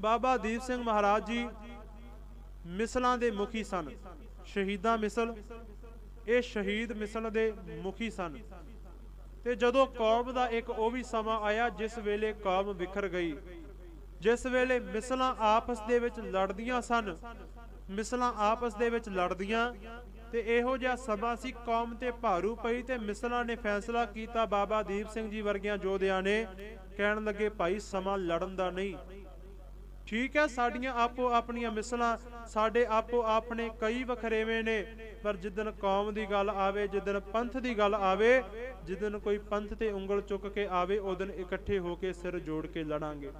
ਬਾਬਾ ਦੀਪ ਸਿੰਘ ਮਹਾਰਾਜ ਜੀ ਮਿਸਲਾਂ ਦੇ ਮੁਖੀ ਸਨ। ਸ਼ਹੀਦਾਂ ਮਿਸਲ, ਇਹ ਸ਼ਹੀਦ ਮਿਸਲ ਦੇ ਮੁਖੀ ਸਨ। ਤੇ ਜਦੋਂ ਕੌਮ ਦਾ ਇੱਕ ਉਹ ਵੀ ਸਮਾਂ ਆਇਆ, ਜਿਸ ਵੇਲੇ ਕੌਮ ਵਿਖਰ ਗਈ, ਜਿਸ ਵੇਲੇ ਮਿਸਲਾਂ ਆਪਸ ਦੇ ਵਿੱਚ ਲੜਦੀਆਂ ਸਨ, ਮਿਸਲਾਂ ਆਪਸ ਦੇ ਵਿੱਚ ਲੜਦੀਆਂ, ਤੇ ਇਹੋ ਜਿਹਾ ਸਮਾਂ ਸੀ, ਕੌਮ ਤੇ ਭਾਰੂ ਪਈ ਤੇ ਮਿਸਲਾਂ ਨੇ ਫੈਸਲਾ ਕੀਤਾ, ਬਾਬਾ ਦੀਪ ਸਿੰਘ ਜੀ ਵਰਗਿਆਂ ਯੋਧਿਆਂ ਨੇ ਕਹਿਣ ਲੱਗੇ, ਭਾਈ, ਸਮਾਂ ਲੜਨ ਦਾ ਨਹੀਂ। ਠੀਕ ਹੈ, ਸਾਡੀਆਂ ਆਪੋ ਆਪਣੀਆਂ ਮਿਸਲਾਂ, ਸਾਡੇ ਆਪੋ ਆਪਣੇ ਕਈ ਵਖਰੇਵੇਂ ਨੇ, ਪਰ ਜਿੱਦਨ ਕੌਮ ਦੀ ਗੱਲ ਆਵੇ ਜਿੱਦਨ ਪੰਥ ਦੀ ਗੱਲ ਆਵੇ ਜਿੱਦਨ ਕੋਈ ਪੰਥ ਤੇ ਉਂਗਲ ਚੁੱਕ ਕੇ ਆਵੇ ਉਦਨ ਇਕੱਠੇ ਹੋ ਕੇ ਸਿਰ ਜੋੜ ਕੇ ਲੜਾਂਗੇ।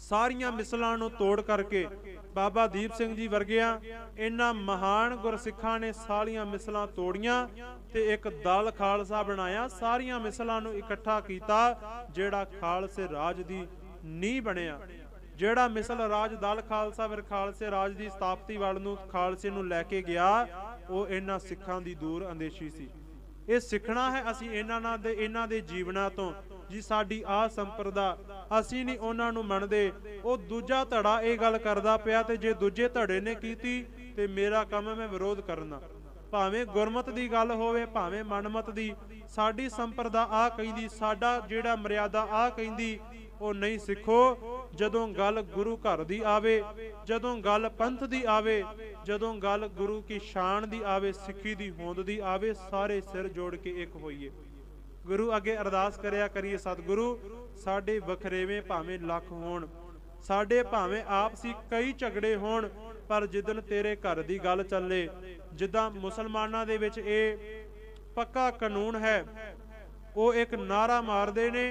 ਸਾਰੀਆਂ ਮਿਸਲਾਂ ਨੂੰ ਤੋੜ ਕਰਕੇ, ਬਾਬਾ ਦੀਪ ਸਿੰਘ ਜੀ ਵਰਗਿਆਂ ਇਹਨਾਂ ਮਹਾਨ ਗੁਰਸਿੱਖਾਂ ਨੇ ਸਾਰੀਆਂ ਮਿਸਲਾਂ ਤੋੜੀਆਂ ਤੇ ਇੱਕ ਦਲ ਖਾਲਸਾ ਬਣਾਇਆ। ਸਾਰੀਆਂ ਮਿਸਲਾਂ ਨੂੰ ਇਕੱਠਾ ਕੀਤਾ, ਜਿਹੜਾ ਖਾਲਸੇ ਰਾਜ ਦੀ ਨੀਂਹ ਬਣਿਆ, ਜਿਹੜਾ ਮਿਸਲ ਰਾਜ ਦਲ ਖਾਲਸਾ ਫਿਰ ਖਾਲਸੇ ਰਾਜ ਦੀ ਸਥਾਪਤੀ ਵੱਲ ਨੂੰ ਖਾਲਸੇ ਨੂੰ ਲੈ ਕੇ ਗਿਆ, ਉਹ ਇਹਨਾਂ ਸਿੱਖਾਂ ਦੀ ਦੂਰ ਅੰਦੇਸ਼ੀ ਸੀ। ਇਹ ਸਿੱਖਣਾ ਹੈ ਅਸੀਂ ਇਹਨਾਂ ਨਾਲ ਦੇ, ਇਹਨਾਂ ਦੇ ਜੀਵਨਾਂ ਤੋਂ। ਜੀ ਸਾਡੀ ਆ ਸੰਪਰਦਾ, ਅਸੀਂ ਨਹੀਂ ਉਹਨਾਂ ਨੂੰ ਮੰਨਦੇ। ਉਹ ਦੂਜਾ ਧੜਾ ਇਹ ਗੱਲ ਕਰਦਾ ਪਿਆ ਤੇ ਜੇ ਦੂਜੇ ਧੜੇ ਨੇ ਕੀਤੀ ਤੇ ਮੇਰਾ ਕੰਮ ਹੈ ਮੈਂ ਵਿਰੋਧ ਕਰਨਾ। ਭਾਵੇਂ ਗੁਰਮਤ ਦੀ ਗੱਲ ਹੋਵੇ, ਭਾਵੇਂ ਮਨਮਤ ਦੀ, ਸਾਡੀ ਸੰਪਰਦਾ ਆ ਕਹਿੰਦੀ, ਸਾਡਾ ਜਿਹੜਾ ਮਰਿਆਦਾ ਆ ਕਹਿੰਦੀ ਉਹ ਨਹੀਂ ਸਿੱਖੋ, ਜਦੋਂ ਗੱਲ ਗੁਰੂ ਘਰ ਦੀ ਆਵੇ, ਜਦੋਂ ਗੱਲ ਪੰਥ ਦੀ ਆਵੇ, ਜਦੋਂ ਗੱਲ ਗੁਰੂ ਕੀ ਸ਼ਾਨ ਦੀ ਆਵੇ, ਸਿੱਖੀ ਦੀ ਹੋਂਦ ਦੀ ਆਵੇ, ਸਾਰੇ ਸਿਰ ਜੋੜ ਕੇ ਇੱਕ ਹੋਈਏ। ਗੁਰੂ ਅੱਗੇ ਅਰਦਾਸ ਕਰਿਆ ਕਰੀਏ ਸਤਿਗੁਰੂ, ਸਾਡੇ ਵਖਰੇਵੇਂ ਭਾਵੇਂ ਲੱਖ ਹੋਣ, ਸਾਡੇ ਭਾਵੇਂ ਆਪਸੀ ਕਈ ਝਗੜੇ ਹੋਣ, ਪਰ ਜਿੱਦਨ ਤੇਰੇ ਘਰ ਦੀ ਗੱਲ ਚੱਲੇ, ਜਿੱਦਾਂ ਮੁਸਲਮਾਨਾਂ ਦੇ ਵਿੱਚ ਇਹ ਪੱਕਾ ਕਾਨੂੰਨ ਹੈ, ਉਹ ਇੱਕ ਨਾਰਾ ਮਾਰਦੇ ਨੇ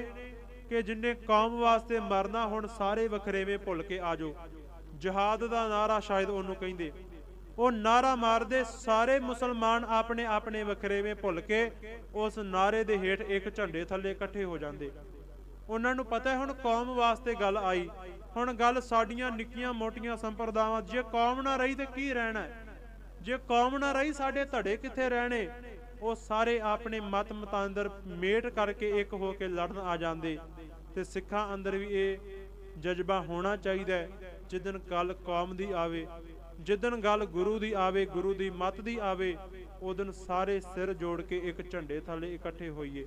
ਕਿ ਜਿੰਨੇ ਕੌਮ ਵਾਸਤੇ ਮਰਨਾ ਹੁਣ ਸਾਰੇ ਵਖਰੇਵੇਂ ਭੁੱਲ ਕੇ ਆਜੋ ਜਹਾਦ ਦਾ ਨਾਰਾ ਸ਼ਾਇਦ ਉਹਨੂੰ ਕਹਿੰਦੇ। ਉਹ ਨਾਰਾ ਮਾਰਦੇ ਸਾਰੇ ਮੁਸਲਮਾਨ ਆਪਣੇ ਆਪਣੇ ਵਖਰੇਵੇਂ ਭੁੱਲ ਕੇ ਉਸ ਨਾਰੇ ਦੇ ਹੇਠ ਇੱਕ ਝੰਡੇ ਥੱਲੇ ਇਕੱਠੇ ਹੋ ਜਾਂਦੇ। ਉਹਨਾਂ ਨੂੰ ਪਤਾ ਹੈ ਹੁਣ ਕੌਮ ਵਾਸਤੇ ਗੱਲ ਆਈ। ਹੁਣ ਗੱਲ ਸਾਡੀਆਂ ਨਿੱਕੀਆਂ ਮੋਟੀਆਂ ਸੰਪਰਦਾਵਾਂ, ਜੇ ਕੌਮ ਨਾ ਰਹੀ ਤੇ ਕੀ ਰਹਿਣਾ ਜੇ ਕੌਮ ਨਾ ਰਹੀ, ਸਾਡੇ ਧੜੇ ਕਿੱਥੇ ਰਹਿਣੇ? ਉਹ ਸਾਰੇ ਆਪਣੇ ਮਤ ਮਤਾਂਦਰ ਮੇਟ ਕਰਕੇ ਇੱਕ ਹੋ ਕੇ ਲੜਨ ਆ ਜਾਂਦੇ। ਤੇ ਸਿੱਖਾਂ ਅੰਦਰ ਵੀ ਇਹ ਜਜ਼ਬਾ ਹੋਣਾ ਚਾਹੀਦਾ ਹੈ ਜਿੱਦਨ ਗੱਲ ਕੌਮ ਦੀ ਆਵੇ ਜਿੱਦਨ ਗੱਲ ਗੁਰੂ ਦੀ ਆਵੇ, ਗੁਰੂ ਦੀ ਮਤ ਦੀ ਆਵੇ ਉਦਨ ਸਾਰੇ ਸਿਰ ਜੋੜ ਕੇ ਇੱਕ ਝੰਡੇ ਥੱਲੇ ਇਕੱਠੇ ਹੋਈਏ।